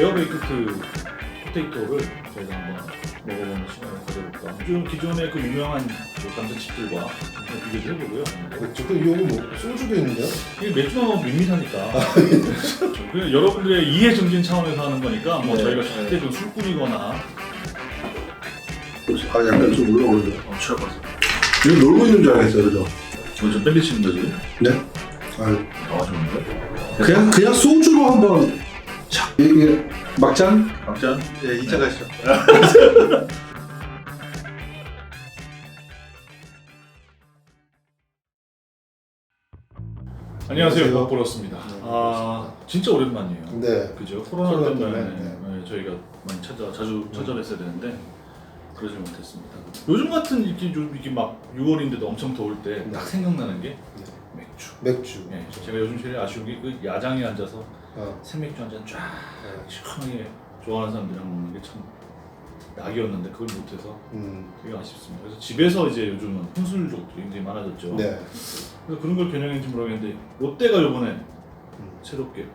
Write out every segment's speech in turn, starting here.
에어베이크트 포테이토를 저희가 한번 먹어보는 시간을 가져볼까. 좀 기존의 그 유명한 그 감자칩들과 비교도 해보고요. 그렇죠. 그 요거 뭐 소주도 있는데요? 이게 맥주만 먹으면 밋밋하니까. 그냥 여러분들의 이해 정진 차원에서 하는 거니까 뭐 네. 저희가 절대 좀 술꾼이거나 아 약간 좀 올라오죠. 어, 취업하서 이거 놀고 있는 줄 알겠어요, 그죠? 먼저 땡기시는 거지. 네? 아 나와주는데. 그냥 그냥 소주로 한번 자 이게 막잔? 박잔. 네, 2차 가시죠. 안녕하세요, 안녕하세요. 박보로스입니다. 아 진짜 오랜만이에요. 네. 그죠? 코로나 코로나 때문에 때문에, 네, 저희가 많이 찾아 자주 찾아뵀어야 되는데 그러지 못했습니다. 요즘 같은 이렇게 좀 이게 막 6월인데도 엄청 더울 때딱 네. 생각나는 게 맥주. 맥주. 네, 제가 요즘 제일 아쉬운 게 그 야장에 앉아서 어. 생맥주 한 잔 쫙 시원하게 좋아하는 사람들이랑 먹는 게 참 낙이었는데 그걸 못해서 음. 되게 아쉽습니다. 그래서 집에서 이제 요즘은 혼술족들이 굉장히 많아졌죠. 네. 그래서 그런 걸 겨냥했는지 모르겠는데 롯데가 이번에 음. 새롭게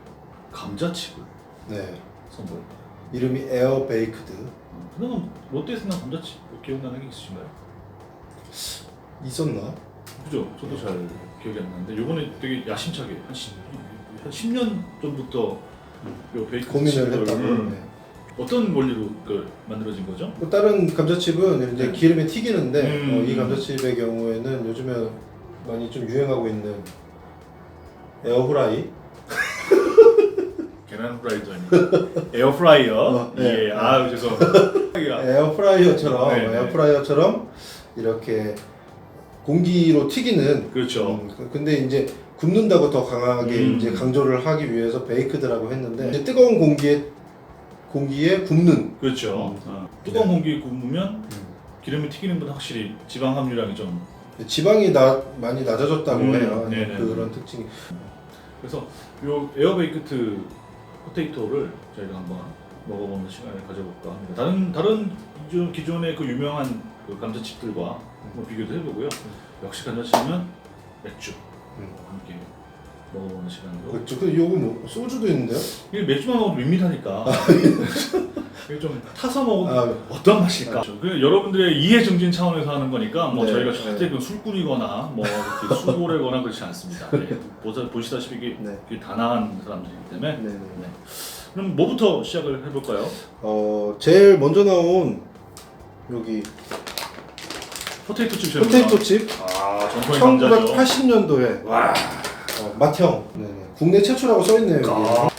감자칩을 네. 선보였다. 이름이 에어 베이크드. 그러면 롯데에서 난 감자칩 뭐 기억나는 게 있으신가요? 있었나? 그죠? 저도 잘 기억이 안 나는데 요번에 되게 야심차게 한, 10, 한 10년 전부터 요 베이크 고민을 칩을 했다고. 네. 어떤 원리로 그 만들어진 거죠? 또 다른 감자칩은 이제 네. 기름에 튀기는데 음. 어, 이 감자칩의 경우에는 요즘에 많이 좀 유행하고 있는 에어프라이. 계란 후라이도 아니고 에어프라이어. 어, 네. 예, 아 죄송합니다. 에어프라이어처럼 네, 네. 에어프라이어처럼 이렇게 공기로 튀기는 그렇죠. 음, 그- 근데 이제 굽는다고 더 강하게 음. 이제 강조를 하기 위해서 베이크드라고 했는데 이제 뜨거운 공기에 공기에 굽는 그렇죠. 음. 어, 뜨거운 공기에 구우면 기름이 튀기는 건 확실히 지방 함유량이 좀 지방이 나, 많이 낮아졌다고 음, 해요. 네네. 그런 특징이. 그래서 요 에어베이크트 포테이토를 저희가 한번 먹어보는 시간을 가져볼까 합니다. 다른 다른 기존, 기존의 그 유명한 그 감자칩들과 한번 비교도 해보고요. 역시 감자칩은 맥주 음. 함께 먹어보는 시간으로. 그렇죠. 그 요거 뭐 소주도 있는데요? 이게 맥주만 먹으면 밋밋하니까 이게 좀 타서 먹으면 아, 어떤 맛일까? 그 여러분들의 이해 정진 차원에서 하는 거니까 뭐 네, 저희가 절대 네. 그 술꾼이거나 뭐 이렇게 수고래거나 그렇지 않습니다. 네. 보자 보시다시피 이게, 네. 이게 단아한 사람들이기 때문에 네 네. 네. 그럼 뭐부터 시작을 해볼까요? 어 제일 먼저 나온 여기 포테이토 칩 포테이토 칩아 전통의 감자죠. 1980년도에 와. 어, 맏형 네네. 국내 최초라고 써있네요 여기. 아.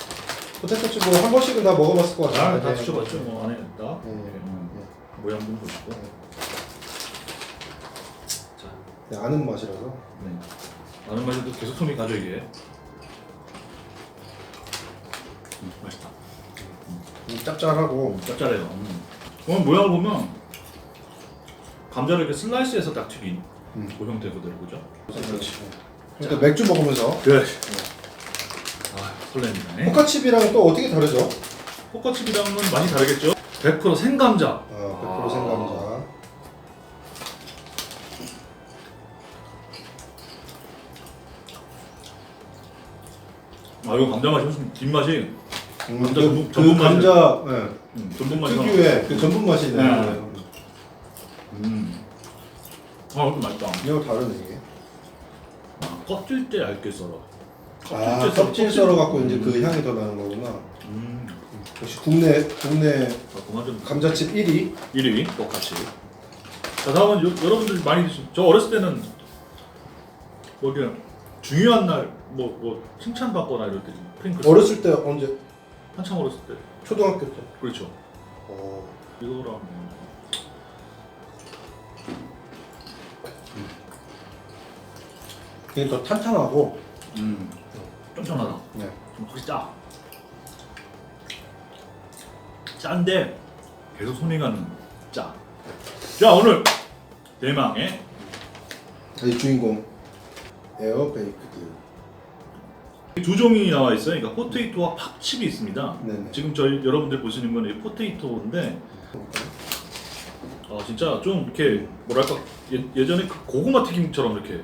포테이토 칩을 한 번씩은 다 먹어봤을 것 아, 같아요. 다 네. 드셔봤죠. 뭐 안에 있다. 네. 이렇게, 음, 네. 모양 좀 보시고. 네. 자, 네, 아는 맛이라서. 네. 아는 맛에도 계속 손이 가죠 이게. 음, 맛있다. 음, 짭짤하고 짭짤해요. 음. 오늘 모양을 보면 감자를 이렇게 슬라이스해서 딱 튀긴 음. 그 형태 그대로 그죠? 그렇지. 그러니까 맥주 먹으면서 그래. 아 설렙니다. 포카칩이랑 또 어떻게 다르죠? 포커칩이랑은 많이 다르겠죠? 100% 생감자. 어, 100% 아. 생감자. 아 이거 감자 맛이 훨씬 뒷맛이 음, 감자 그, 전분- 그 전분 감자 예, 음, 전분 맛이 나. 특유의 그 전분 맛이 네. 나요. 음. 아 이거 맛있다. 이거 다르네 이게. 아, 껍질째 얇게 썰어. 아, 껍질 썰어 갖고 이제 음. 그 향이 더 나는 거구나. 음. 역시 국내 국내 아, 그만 좀. 감자칩 1위. 1위 똑같이. 자 다음은 요, 여러분들 많이 드신. 저 어렸을 때는 뭐 이렇게 중요한 날 뭐 뭐 칭찬 받거나 이럴 때 프링클. 어렸을 때 언제? 한참 어렸을 때. 초등학교 때. 그렇죠. 어. 이거랑 이게 더 탄탄하고. 음. 쫀쫀하다. 네. 좀 확실히 짜. 짠데 계속 손이 가는 짜. 자 오늘 대망의 이 주인공 에어 베이크드. 두 종이 나와 있어요. 그러니까 포테이토와 팝칩이 있습니다. 네네. 지금 저희 여러분들 보시는 거는 이 포테이토인데 어, 진짜 좀 이렇게 뭐랄까 예, 예전에 그 고구마 튀김처럼 이렇게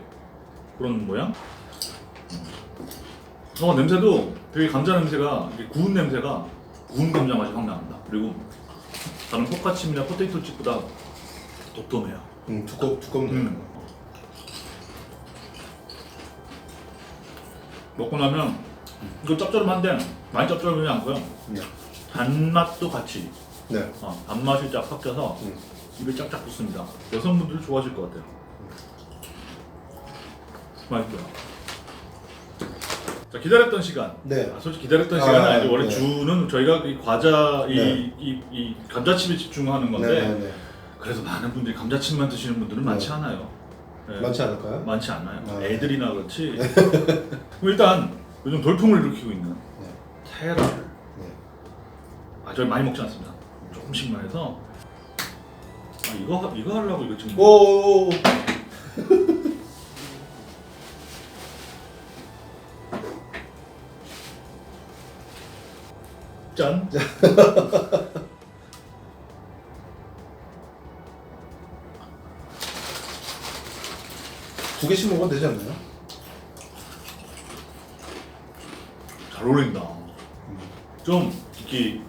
그런 모양. 음. 어 냄새도 되게 감자 냄새가 이렇게 구운 냄새가 구운 감자 맛이 확 납니다. 그리고 다른 포카칩이나 포테이토 칩보다 도톰해요. 음, 두껍 두껍네. 음. 먹고 나면 이거 짭조름한데 많이 짭조름하지 않고요. 네. 단맛도 같이 네. 어, 단맛이 쫙 섞여서 음. 입에 쫙쫙 붙습니다. 여성분들 좋아하실 것 같아요. 맛있고요. 자 기다렸던 시간. 네. 아, 솔직히 기다렸던 아, 시간은 아니고 원래 네. 주는 저희가 이 과자 이, 네. 이, 이 감자칩에 집중하는 건데 네, 네, 네. 그래서 많은 분들이 감자칩만 드시는 분들은 많지 네. 않아요. 네. 많지 않을까요? 많지 않아요. 아. 애들이나 그렇지. 그럼 일단 요즘 돌풍을 일으키고 있는 네. 테라를 네. 아 저희 많이 먹지 않습니다. 조금씩만 해서 아 이거 이거 하려고 이거 지금 오. 짠. 개씩 먹으면 되지 않나요? 잘 어울린다. 좀 이렇게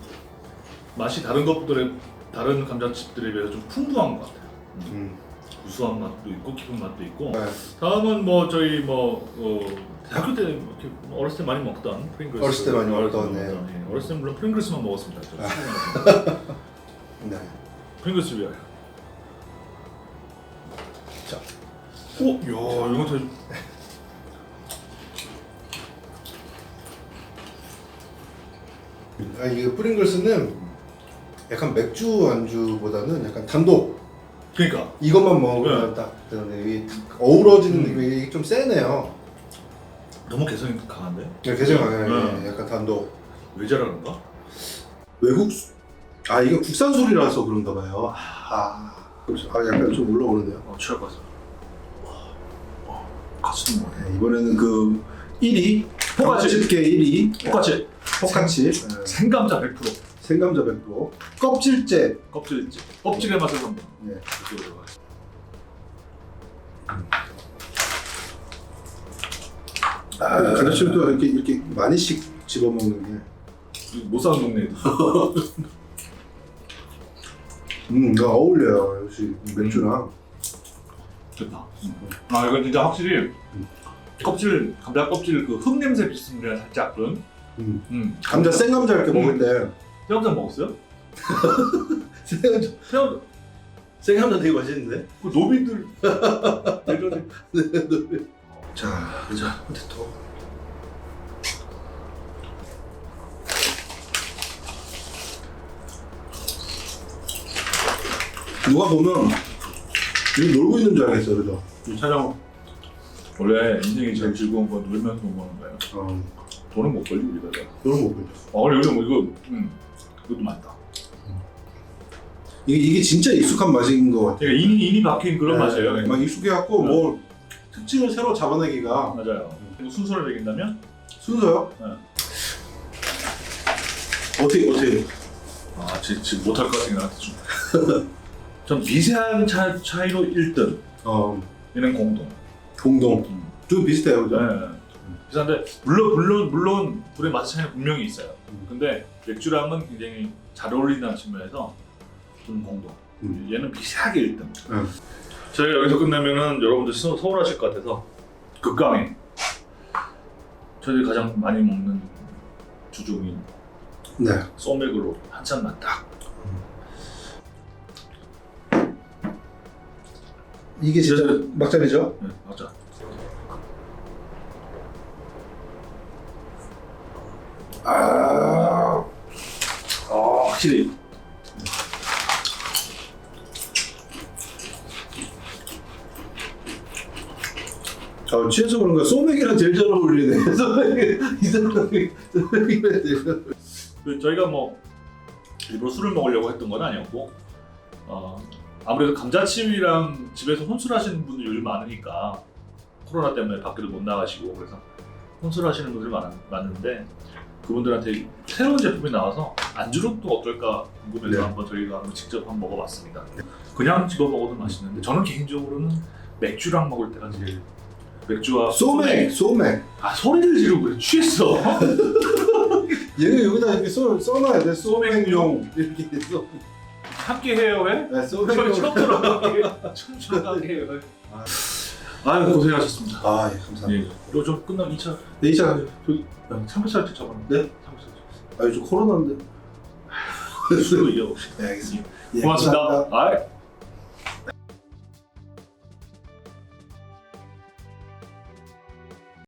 맛이 다른 것들의 다른 감자칩들에 비해서 좀 풍부한 것 같아요. 음. 음. 구수한 맛도 있고 깊은 맛도 있고. 네. 다음은 뭐 저희 뭐 어, 대학교 때 이렇게 어렸을 때 많이 먹던 프링글스. 어렸을 때 많이 먹던, 네. 예. 어렸을 때 물론 프링글스만 먹었습니다. 저 친구들한테. 네. 프링글스 위하여. 오, 야, 이거 더. 아 이게 프링글스는 약간 맥주 안주보다는 약간 단독 그러니까 이것만 먹으면 딱 되는데 이게 탁 어우러지는 음. 느낌이 이게 좀 세네요. 너무 개성이 강한데? 네, 개성 강해요. 네. 예, 약간 단독. 왜 잘하는가? 외국 수... 아 이게 국산 술이라서 그런가 봐요. 아, 그렇죠. 아 약간 좀 올라오는데요. 어, 취할 것 같아. 같이 먹네. 네, 이번에는 그 1위 포카치. 집게 1위 똑같이 포카치 네. 생감자 100% 생감자 100% 껍질째 껍질째 껍질의 맛을 한번 네. 이렇게 들어가요. 아, 가르치도 이렇게 이렇게 많이씩 집어 먹는 게 이거 못 사는 동네에도 음, 이거 어울려요. 역시 맥주랑. 좋다. 아 이건 진짜 확실히 껍질 감자 껍질 그 흙 냄새 비슷한데 살짝 그런. 음. 음. 감자 생 감자 이렇게 음. 먹을 때 새감자 먹었어요? 생 감자 새감자 생감자 되게 맛있는데. 그 노비들 예전에 자, 자 포테토. 누가 보면 여기 놀고 있는 줄 알겠어, 그죠? 이 촬영. 원래 인생이 제일 즐거운 건 놀면서 먹는 거예요. 어, 돈은 못 벌지 우리가. 이런 거 보죠. 아 그래 여기 뭐 이거 음 이것도 많다. 이게, 이게 진짜 익숙한 맛인 것 같아요. 그러니까 인이 인이 박힌 그런 네, 맛이에요. 막 익숙해갖고 뭐 특징을 새로 잡아내기가 맞아요. 그리고 순서를 매긴다면 순서요? 네. 어떻게 어떻게? 아 지금 못할 것 같은 나한테 좀. 전 미세한 차, 차이로 1등 어 얘는 공동. 공동 음. 좀 비슷해요, 네. 그죠? 비싼데 물론 물론 물론 둘의 맛 차이는 분명히 있어요. 음. 근데 맥주랑은 굉장히 잘 어울린다는 측면에서 좀 공동. 음. 얘는 미세하게 1등. 음. 저희가 여기서 끝내면은 여러분들 서, 서운하실 것 같아서 극강에 저희들이 가장 많이 먹는 주종인 네. 소맥으로 한 잔만 딱. 이게 진짜 막잔이죠? 네, 맞아. 아, 아 확실히 아, 취해서 그런가 소맥이랑 제일 잘 어울리네. 소맥이 이 사람이 소맥이랑 제일 잘 어울리네. 그 저희가 뭐 일부러 술을 먹으려고 했던 건 아니었고 어, 아무래도 감자칩이랑 집에서 혼술하시는 분들 요즘 많으니까 코로나 때문에 밖에도 못 나가시고 그래서 혼술하시는 분들 많, 많은데 그분들한테 새로운 제품이 나와서 안주로 또 어떨까 궁금해서 네. 한번 저희가 한번 직접 한번 먹어봤습니다. 그냥 집어 먹어도 맛있는데 저는 개인적으로는 맥주랑 먹을 때가 제일 맥주와 소맥, 소맥. 아 소리를 지르고 그래 취했어 얘가 여기다 이렇게 써, 써놔야 돼. 소맥용 이렇게 써. 함께 해요 왜? 네, 저희 소맥용. 처음 들어가게 처음 들어가게 해요. 아유 고생하셨습니다. 아, 예, 감사합니다. 예. 이거 좀 끝나면 2차 네, 이차 저기, 삼겹살 때 잡았는데. 네? 아유, 저 코로나인데. 술로 이어. 네, 알겠습니다. 예, 고맙습니다. 감사합니다. 아.